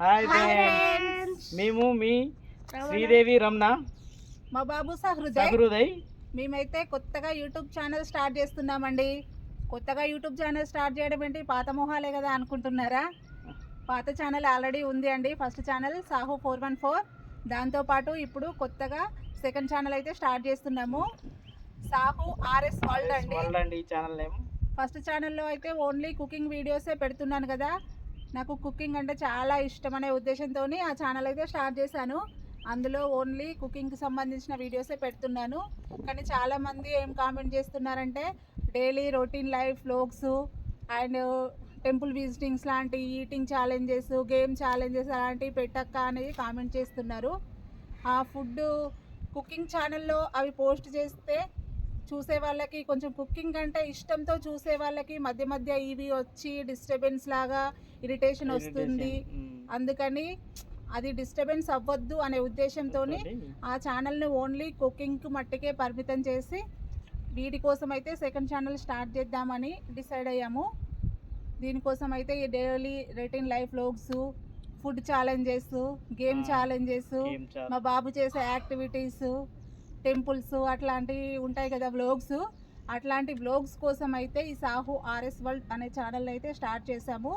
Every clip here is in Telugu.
హాయ్ ఫ్రెండ్స్ మేము మీ శ్రీదేవి రమణ. మా బాబు సహృదయ్. సహృదయ్. మేమైతే కొత్తగా యూట్యూబ్ ఛానల్ స్టార్ట్ చేస్తున్నామండి. కొత్తగా యూట్యూబ్ ఛానల్ స్టార్ట్ చేయడం ఏంటి? పాత మొహాలే కదా అనుకుంటున్నారా? పాత ఛానల్ ఆల్రెడీ ఉంది అండి. First channel Sahu four one four. దాంతోపాటు ఇప్పుడు కొత్తగా సెకండ్ ఛానల్ అయితే స్టార్ట్ చేస్తున్నాము. సాహు ఆర్ఎస్ వరల్డ్ అండి. ఛానల్ ఫస్ట్ ఛానల్లో అయితే ఓన్లీ కుకింగ్ వీడియోసే పెడుతున్నాను కదా. నాకు కుకింగ్ అంటే చాలా ఇష్టం అనే ఉద్దేశంతో ఆ ఛానల్ అయితే స్టార్ట్ చేశాను. అందులో ఓన్లీ కుకింగ్కి సంబంధించిన వీడియోసే పెడుతున్నాను. కానీ చాలామంది ఏం కామెంట్ చేస్తున్నారంటే daily routine life vlogs and temple visitings లాంటి ఈటింగ్ ఛాలెంజెస్ గేమ్ ఛాలెంజెస్ అలాంటివి పెట్టక్క అనేది కామెంట్ చేస్తున్నారు. ఆ ఫుడ్ కుకింగ్ ఛానల్లో అవి పోస్ట్ చేస్తే చూసే వాళ్ళకి కొంచెం కుకింగ్ అంటే ఇష్టంతో చూసే వాళ్ళకి మధ్య మధ్య ఇవి వచ్చి డిస్టర్బెన్స్ లాగా ఇరిటేషన్ వస్తుంది. అందుకని అది డిస్టర్బెన్స్ అవ్వద్దు అనే ఉద్దేశంతో ఆ ఛానల్ని ఓన్లీ కుకింగ్కి మట్టుకే పరిమితం చేసి వీటి కోసం అయితే సెకండ్ ఛానల్ స్టార్ట్ చేద్దామని డిసైడ్ అయ్యాము. దీనికోసం అయితే ఈ daily routine life vlogs food challenges game challenges మా బాబు చేసే యాక్టివిటీస్ టెంపుల్స్ అట్లాంటివి ఉంటాయి కదా వ్లోగ్స్. అట్లాంటి వ్లోగ్స్ కోసం అయితే ఈ సాహు ఆర్ఎస్ వరల్డ్ అనే ఛానల్ అయితే స్టార్ట్ చేశాము.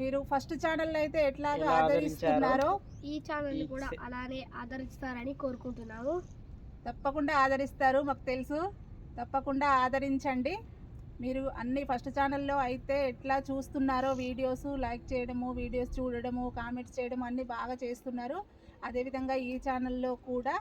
మీరు ఫస్ట్ ఛానల్ అయితే ఎట్లాగా ఆదరిస్తున్నారో ఈ ఛానల్ కూడా అలానే ఆదరిస్తారని కోరుకుంటున్నాము. తప్పకుండా ఆదరిస్తారు మాకు తెలుసు. తప్పకుండా ఆదరించండి. మీరు అన్ని ఫస్ట్ ఛానల్లో అయితే ఎట్లా చూస్తున్నారో వీడియోస్ లైక్ చేయడము వీడియోస్ చూడడము కామెంట్స్ చేయడం అన్నీ బాగా చేస్తున్నారు. అదేవిధంగా ఈ ఛానల్లో కూడా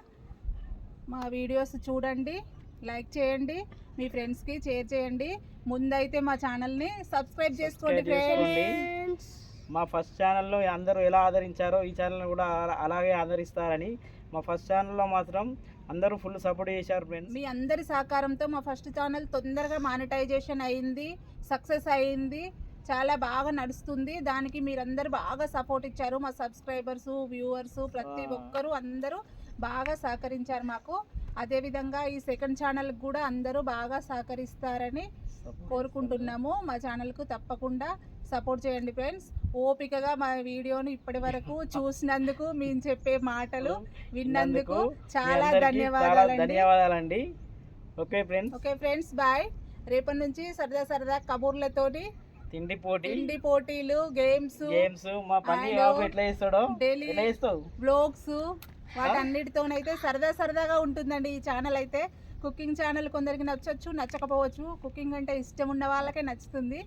మా వీడియోస్ చూడండి లైక్ చేయండి మీ ఫ్రెండ్స్కి షేర్ చేయండి. ముందైతే మా ఛానల్ని సబ్స్క్రైబ్ చేసుకోండి. ఫ్రెండ్స్. మా ఫస్ట్ ఛానల్లో అందరూ ఎలా ఆదరించారో ఈ ఛానల్ కూడా అలా- అలాగే ఆదరిస్తారని మా ఫస్ట్ ఛానల్లో మాత్రం అందరూ ఫుల్ సపోర్ట్ చేశారు ఫ్రెండ్స్. మీ అందరి సహకారంతో మా ఫస్ట్ ఛానల్ తొందరగా మానిటైజేషన్ అయింది సక్సెస్ అయింది. చాలా బాగా నడుస్తుంది. దానికి మీరందరూ బాగా సపోర్ట్ ఇచ్చారు. మా సబ్స్క్రైబర్స్ వ్యూవర్స్ ప్రతి. ఒక్కరూ అందరూ బాగా సహకరించారు మాకు. అదేవిధంగా ఈ సెకండ్ ఛానల్ కూడా అందరూ బాగా సహకరిస్తారని కోరుకుంటున్నాము. మా ఛానల్కు తప్పకుండా సపోర్ట్ చేయండి ఫ్రెండ్స్. ఓపికగా మా వీడియోను ఇప్పటి వరకు చూసినందుకు మేము చెప్పే మాటలు విన్నందుకు చాలా చాలా ధన్యవాదాలండి. ధన్యవాదాలండి. Okay friends. Okay friends bye. రేపటి నుంచి సరదా సరదా కబుర్లతోటి తిండి పోటీ. తిండి పోటీలు గేమ్స్ గేమ్స్ మా పని ఎట్లా daily- ఎలా బ్లాగ్స్ వాటన్నిటితోనైతే సరదా సరదాగా ఉంటుందండి ఈ ఛానల్ అయితే. కుకింగ్ ఛానల్ కొందరికి నచ్చొచ్చు నచ్చకపోవచ్చు. కుకింగ్ అంటే ఇష్టం ఉన్న వాళ్ళకే నచ్చుతుంది.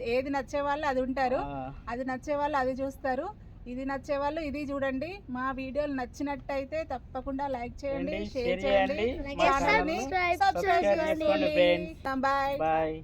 ఏది నచ్చే వాళ్ళు అది ఉంటారు. అది నచ్చే వాళ్ళు అది చూస్తారు. ఇది నచ్చే వాళ్ళు ఇది చూడండి. మా వీడియోలు నచ్చినట్టయితే తప్పకుండా లైక్ చేయండి షేర్ చేయండి. బాయ్